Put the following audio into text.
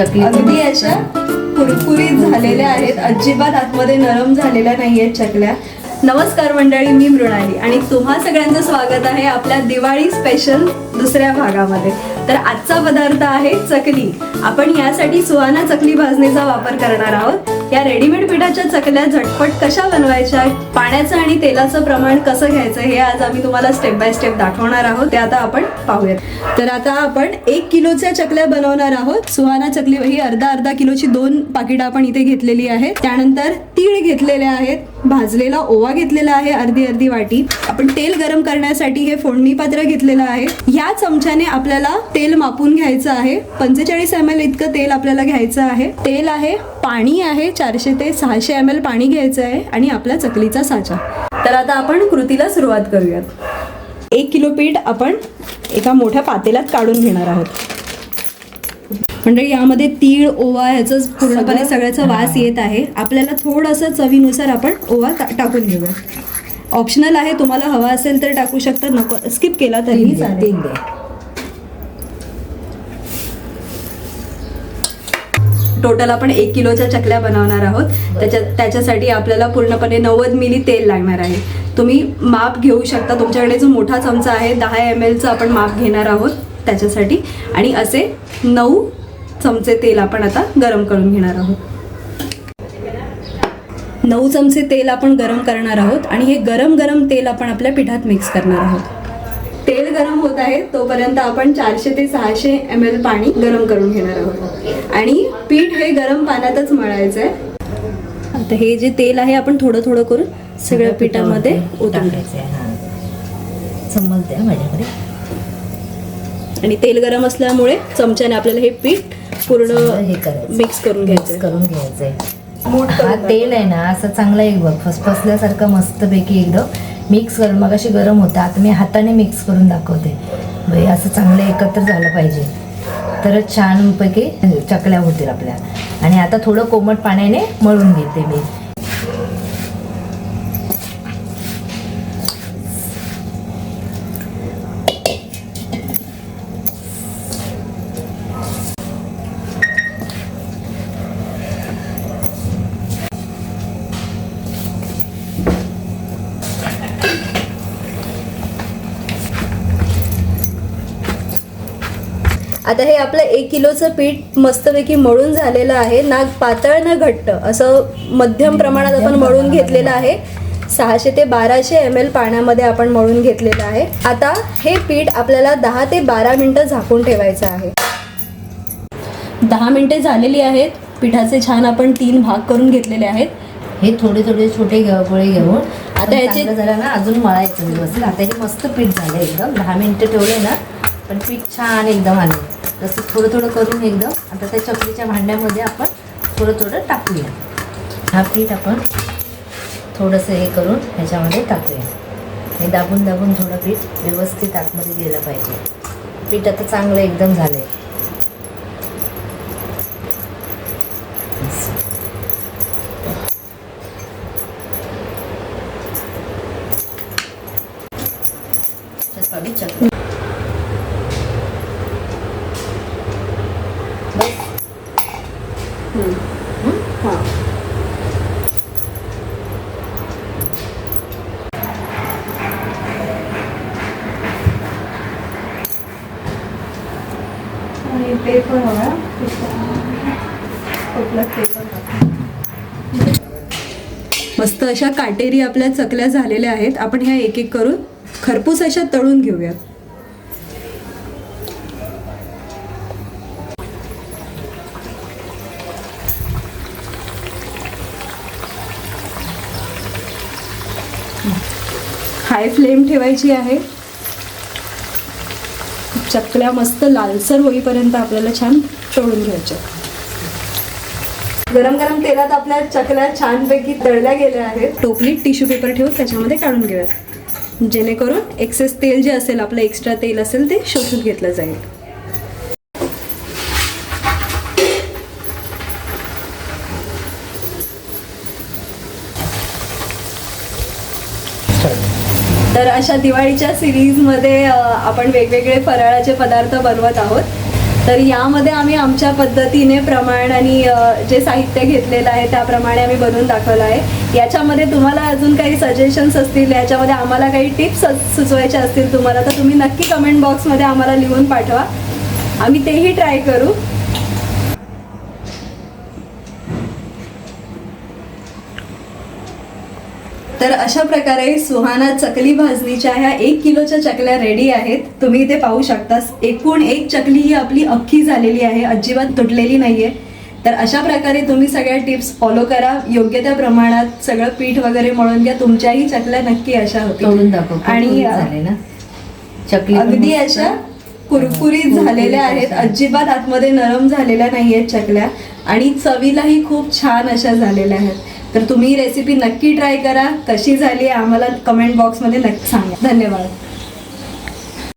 चकली अगदी अशा कुरकुरीत झालेल्या आहेत. अजिबात आतमध्ये नरम झालेल्या नाही आहेत चकल्या. नमस्कार मंडळी मी मृणाली आणि तुम्हा सगळ्यांचं स्वागत आहे आपल्या दिवाळी स्पेशल दुसऱ्या भागामध्ये. तर आजचा पदार्थ आहे चकली. आपण यासाठी सुहाना चकली भाजणीचा वापर करणार आहोत. या रेडीमेड पिठाच्या चकल्या झटपट कशा बनवायच्या पाण्याचं आणि तेलाचं प्रमाण कसं घ्यायचं हे आज आम्ही तुम्हाला स्टेप बाय स्टेप दाखवणार आहोत. ते आता आपण पाहूयात. तर आता आपण एक किलोच्या चकल्या बनवणार आहोत. सुहाना चकली ही अर्धा अर्धा किलोची दोन पाकिटं आपण इथे घेतलेली आहेत. त्यानंतर तीळ घेतलेले आहेत. भाजलेला ओवा घेतलेला आहे अर्धी अर्धी वाटी. आपण तेल गरम करण्यासाठी हे फोडणी पात्र घेतलेलं आहे. ह्या चमच्याने आपल्याला तेल मापून घ्यायचं आहे. पंचेचाळीस एम एल इतकं तेल आपल्याला घ्यायचं आहे. तेल आहे पाणी आहे चारशे ते सहाशे एम एल पाणी घ्यायचं आहे आणि आपला चकलीचा साचा. तर आता आपण कृतीला सुरुवात करूयात. एक किलो पीठ आपण एका मोठ्या पातेल्यात काढून घेणार आहोत. म्हणजे यामध्ये तीळ ओवा ह्याचं पूर्णपणे सगळ्याचा वास येत आहे. आपल्याला थोडंसं चवीनुसार आपण ओवा टाकून घेऊया ऑप्शनल आहे तुम्हाला हवा असेल तर टाकू शकता. नको स्किप केला तरीही चालेल. टोटल आपण एक किलोच्या चकल्या बनवणार आहोत. त्याच्या त्याच्यासाठी आपल्याला पूर्णपणे नव्वद मिली तेल लागणार आहे. तुम्ही माप घेऊ शकता. तुमच्याकडे जो मोठा चमचा आहे दहा एम एलचं आपण माप घेणार आहोत त्याच्यासाठी. आणि असे नऊ चमचे तेल आपण आता गरम करून घेणार आहोत. नऊ चमचे तेल आपण गरम करणार आहोत आणि हे गरम गरम तेल आपण आपल्या पिठात मिक्स करणार आहोत. तेल गरम होत आहे तोपर्यंत आपण चारशे ते सहाशे एम एल पाणी गरम करून घेणार आहोत. आणि पीठ हे गरम पाण्यातच मळायचं आहे आता हे जे तेल आहे आपण थोडं थोडं करून सगळ्या पिठामध्ये आणि तेल गरम असल्यामुळे चमच्याने आपल्याला हे पीठ पूर्ण हे करायचं. मिक्स करून घ्यायचं करून घ्यायचंय. मूठ हा तेल आहे ना असं चांगलं एक बघ फसफसल्यासारखं मस्तपैकी एकदम मिक्स करून मग अशी गरम होतं आता मी हाताने मिक्स करून दाखवते. बाई असं चांगलं एकत्र झालं पाहिजे. तरच छानपैकी चकल्या होतील आपल्या. आणि आता थोडं कोमट पाण्याने मळून घेते मी. आता हे आपलं एक किलोचं पीठ मस्तपैकी मळून झालेलं आहे. ना पातळ ना घट्ट. असं मध्यम प्रमाणात आपण मळून घेतलेलं आहे. सहाशे ते बाराशे एम एल पाण्यामध्ये आपण मळून घेतलेलं आहे. आता हे पीठ आपल्याला दहा ते बारा मिनटं झाकून ठेवायचं आहे. दहा मिनटे झालेली आहेत. पिठाचे छान आपण तीन भाग करून घेतलेले आहेत. हे थोडे थोडे छोटे गोळे घेऊन आता याचे- याचे जरा ना अजून मळायचं व्यवस्थित. आता हे मस्त पीठ झालं एकदम. दहा मिनिटं ठेवले ना पण पीठ छान एकदम आले. तसं थोडं थोडं करून एकदम आता त्या चकलीच्या भांड्यामध्ये आपण थोडं थोडं टाकूया. हा पीठ आपण थोडंसं हे करून ह्याच्यामध्ये टाकूया. हे दाबून दाबून थोडं पीठ व्यवस्थित आतमध्ये गेलं पाहिजे. पीठ आता चांगलं एकदम झालं आहे चकली हां आणि पेपर हवा मस्त अशा काटेरी आपल्या चकल्या झालेल्या आहेत. आपण ह्या एक एक करून खरपूस अशा तळून घेऊयात. हाय फ्लेम ठेवायची आहे. चकल्या मस्त लालसर होईपर्यंत आपल्याला छान तळून घ्यायच्या गरम गरम तेलात आपल्या चकल्या छानपैकी तळल्या गेल्या आहेत. टोपलीत टिश्यू पेपर ठेवून त्याच्यामध्ये काढून घेऊयात. जेणेकरून एक्सेस तेल जे असेल आपलं एक्स्ट्रा तेल असेल ते शोषून घेतलं जाईल. तर अशा दिवाळीच्या सिरीजमध्ये आपण वेगवेगळे फराळाचे पदार्थ बनवत आहोत. तर यामध्ये आम्ही आमच्या पद्धतीने प्रमाण आणि जे साहित्य घेतलेलं आहे त्याप्रमाणे आम्ही बनवून दाखवलं आहे. याच्यामध्ये तुम्हाला अजून काही सजेशन्स असतील याच्यामध्ये आम्हाला काही टिप्स सुचवायच्या असतील तुम्हाला तर तुम्ही नक्की कमेंट बॉक्समध्ये आम्हाला लिहून पाठवा. आम्ही तेही ट्राय करू. तर अशा प्रकारे सुहाना चकली भाजणीच्या ह्या एक किलोच्या चकल्या रेडी आहेत. तुम्ही इथे पाहू शकता एकूण एक चकली ही आपली अख्खी झालेली आहे अजिबात तुटलेली नाहीये. तर अशा प्रकारे तुम्ही सगळ्या टिप्स फॉलो करा योग्य त्या प्रमाणात सगळं पीठ वगैरे मळून घ्या तुमच्याही चकल्या नक्की अशा होतील. आणि चकली अगदी. अशा कुरकुरीत झालेल्या आहेत. अजिबात आतमध्ये नरम झालेल्या नाहीयेत चकल्या. आणि चवीलाही खूप छान अशा झालेल्या आहेत. तर तुम्ही रेसिपी नक्की ट्राय करा. कशी झाली आम्हाला कमेंट बॉक्समध्ये नक्की सांगा. धन्यवाद.